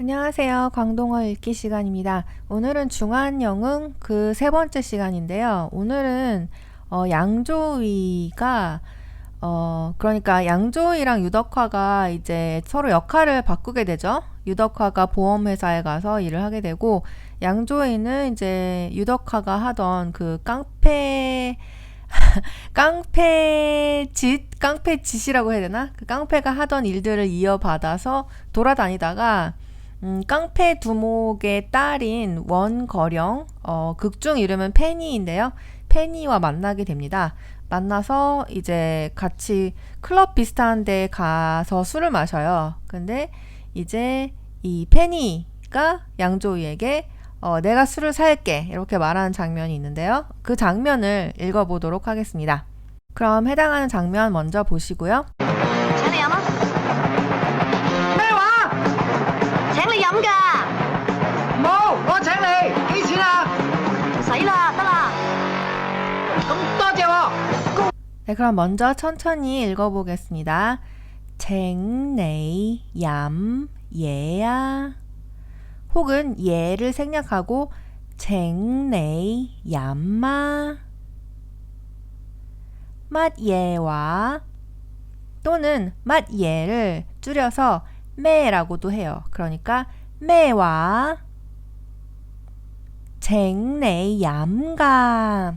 안녕하세요. 광동어 읽기 시간입니다. 오늘은 중한 영응 그 세 번째 시간인데요. 오늘은 어, 양조위가 어, 그러니까 양조위랑 유덕화가 이제 서로 역할을 바꾸게 되죠. 유덕화가 보험회사에 가서 일을 하게 되고 양조위는 이제 유덕화가 하던 그 깡패 깡패짓 깡패짓이라고 해야 되나? 그 깡패가 하던 일들을 이어받아서 돌아다니다가 음, 깡패 두목의 딸인 원거령, 어, 극중 이름은 페니인데요. 페니와 만나게 됩니다. 만나서 이제 같이 클럽 비슷한 데 가서 술을 마셔요. 근데 이제 이 페니가 양조위에게 어, 내가 술을 살게 이렇게 말하는 장면이 있는데요. 그 장면을 읽어보도록 하겠습니다. 그럼 해당하는 장면 먼저 보시고요. 네, 그럼 먼저 천천히 읽어보겠습니다. 쟁내이 얌 예야 혹은 예를 생략하고 쟁내이 얌마 맛예와 또는 맛예를 줄여서 매라고도 해요. 그러니까 매와 쟁내이 얌가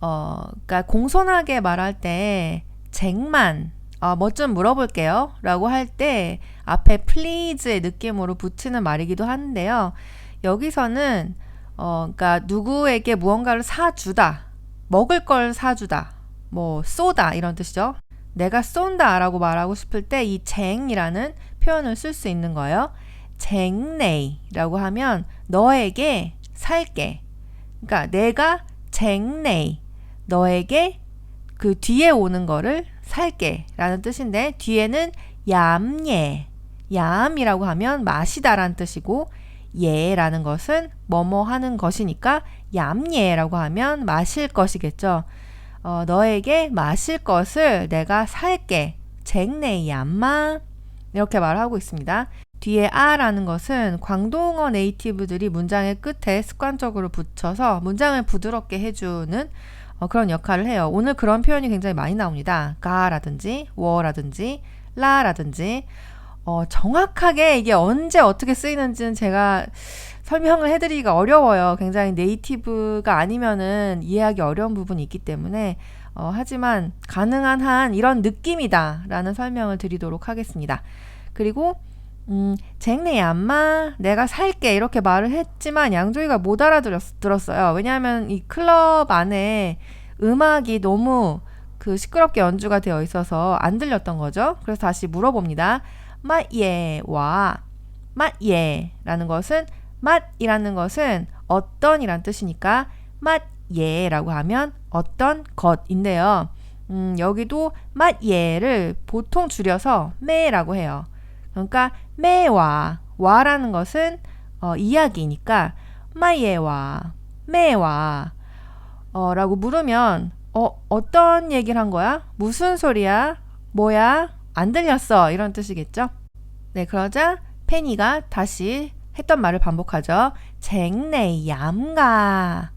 어, 그러니까 공손하게 말할 때 쟁만 어, 뭐좀 물어볼게요. 라고 할 때 앞에 please의 느낌으로 붙이는 말이기도 하는데요. 여기서는 어, 그러니까 누구에게 무언가를 사주다, 먹을 걸 사주다, 뭐 쏘다 이런 뜻이죠. 내가 쏜다라고 말하고 싶을 때 이 쟁이라는 표현을 쓸 수 있는 거예요. 쟁네이라고 하면 너에게 살게. 그러니까 내가 쟁네이 너에게 그 뒤에 오는 거를 살게 라는 뜻인데 뒤에는 얌예 얌이라고 하면 마시다라는 뜻이고 예라는 것은 뭐뭐 하는 것이니까 얌예라고 하면 마실 것이겠죠. 어, 너에게 마실 것을 내가 살게 쟁내 얌마 이렇게 말하고 있습니다. 뒤에 아라는 것은 광동어 네이티브들이 문장의 끝에 습관적으로 붙여서 문장을 부드럽게 해주는 어, 그런 역할을 해요. 오늘 그런 표현이 굉장히 많이 나옵니다. 가라든지 워라든지 라라든지 어, 정확하게 이게 언제 어떻게 쓰이는지는 제가 설명을 해드리기가 어려워요. 굉장히 네이티브가 아니면은 이해하기 어려운 부분이 있기 때문에 어, 하지만 가능한 한 이런 느낌이다라는 설명을 드리도록 하겠습니다. 그리고 음, 쟁내 안마 내가 살게 이렇게 말을 했지만 양조이가 못 알아들었어요. 왜냐하면 이 클럽 안에 음악이 너무 그 시끄럽게 연주가 되어 있어서 안 들렸던 거죠. 그래서 다시 물어봅니다. 맛예와 맛예라는 것은 맛이라는 것은 어떤이란 뜻이니까 맛예라고 하면 어떤 것인데요. 음, 여기도 맛예를 보통 줄여서 매라고 해요. 그러니까 매와 와라는 것은 어, 이야기니까 마예와 매와 어, 라고 물으면 어, 어떤 얘기를 한 거야? 무슨 소리야? 뭐야? 안 들렸어. 이런 뜻이겠죠? 네, 그러자 페니가 다시 했던 말을 반복하죠. 쟁네 얌가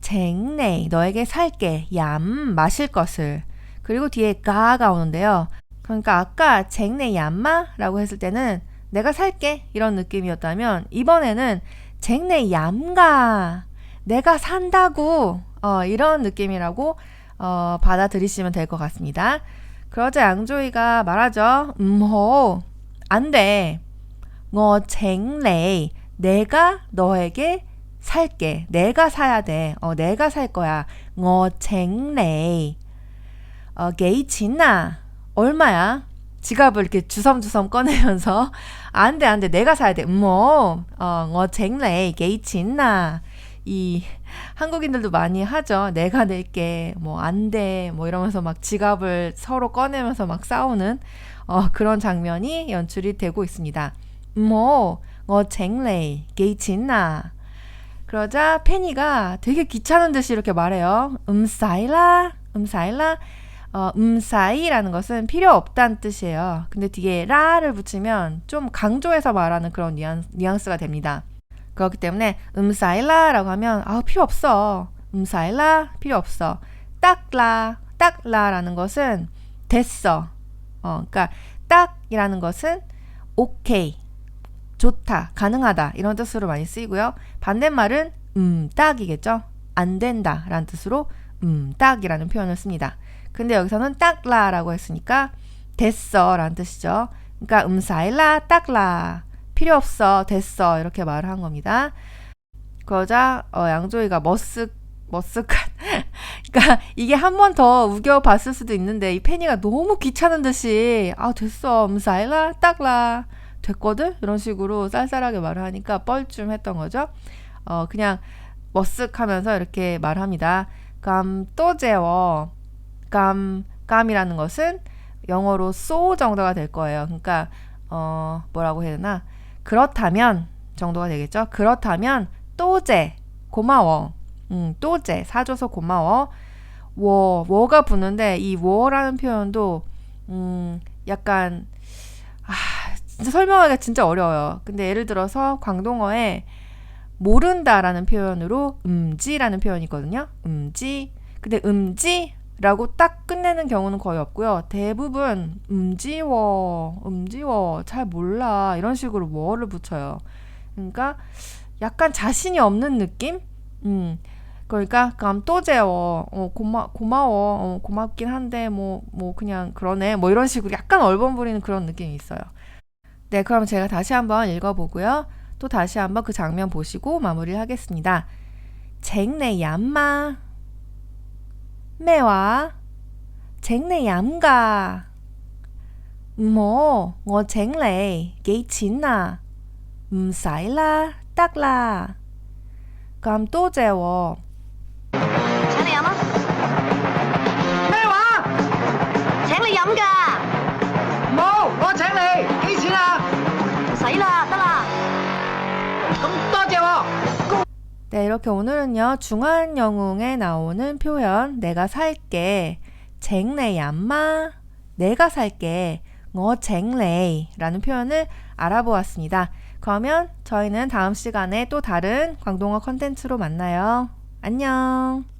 쟁네 너에게 살게 얌 마실 것을 그리고 뒤에 가가 오는데요. 그러니까 아까 쟁내 얌마라고 했을 때는 내가 살게 이런 느낌이었다면 이번에는 쟁내 얌가 내가 산다고 어, 이런 느낌이라고 어, 받아들이시면 될 것 같습니다. 그러자 양조이가 말하죠. 음호 안돼. 어 쟁레 내가 너에게 살게. 내가 사야 돼. 어, 내가 살 거야. 어 쟁레 어, 게이 진나 얼마야? 지갑을 이렇게 주섬주섬 꺼내면서 안 돼, 안 돼. 내가 사야 돼. 뭐, 어, 뭐 쟁래. 게이치 있나? 이 한국인들도 많이 하죠. 내가 낼게. 뭐 안 돼. 뭐 이러면서 막 지갑을 서로 꺼내면서 막 싸우는 어, 그런 장면이 연출이 되고 있습니다. 뭐, 뭐 쟁래. 게이치 있나? 그러자 페니가 되게 귀찮은 듯이 이렇게 말해요. 음사이라, 음사이라. 어, 음사이라는 것은 필요 없다는 뜻이에요. 근데 뒤에 라를 붙이면 좀 강조해서 말하는 그런 뉘앙, 뉘앙 스가 됩니다. 그렇기 때문에 음사이라라고 하면 아 필요 없어. 음사이라 필요 없어. 딱라, 딱라라는 것은 됐어. 어, 그러니까 딱이라는 것은 오케이, 좋다, 가능하다 이런 뜻으로 많이 쓰이고요. 반대말은 음 딱이겠죠. 안 된다라는 뜻으로 음 딱이라는 표현을 씁니다. 근데 여기서는 딱라라고 했으니까 됐어 라는 뜻이죠. 그러니까 음사일라 딱라 필요 없어 됐어 이렇게 말을 한 겁니다. 그러자 어, 양조이가 머쓱 머쓱한 그러니까 이게 한 번 더 우겨 봤을 수도 있는데 이 페니가 너무 귀찮은 듯이 아 됐어 음사일라 딱라 됐거든 이런 식으로 쌀쌀하게 말을 하니까 뻘쭘했던 거죠. 어 그냥 머쓱하면서 이렇게 말합니다. 감 또제워 감 감이라는 것은 영어로 so 정도가 될 거예요. 그러니까 어 뭐라고 해야 되나? 그렇다면 정도가 되겠죠. 그렇다면 또제 고마워. 음, 또제 사줘서 고마워. 워 워가 붙는데 이 워라는 표현도 음 약간 아 진짜 설명하기가 진짜 어려워요. 근데 예를 들어서 광동어에 모른다라는 표현으로 음지라는 표현이 있거든요. 음지. 근데 음지라고 딱 끝내는 경우는 거의 없고요. 대부분 음지워, 음지워, 잘 몰라 이런 식으로 뭐를 붙여요. 그러니까 약간 자신이 없는 느낌? 음. 그러니까 그럼 또 재워. 어, 고마 고마워. 어, 고맙긴 한데 뭐뭐 그냥 그러네. 뭐 이런 식으로 약간 얼버무리는 그런 느낌이 있어요. 네, 그럼 제가 다시 한번 읽어 보고요. 또 다시 한번 그 장면 보시고 마무리를 하겠습니다. 쟁내 얌마 매와 쟁내 얌가 뭐, 我請你幾錢啊？唔使啦，得啦。咁多謝喎。 네, 이렇게 오늘은요, 중한 영웅에 나오는 표현, 내가 살게, 쟁내 얌마, 내가 살게, 어 쟁레 라는 표현을 알아보았습니다. 그러면 저희는 다음 시간에 또 다른 광동어 컨텐츠로 만나요. 안녕!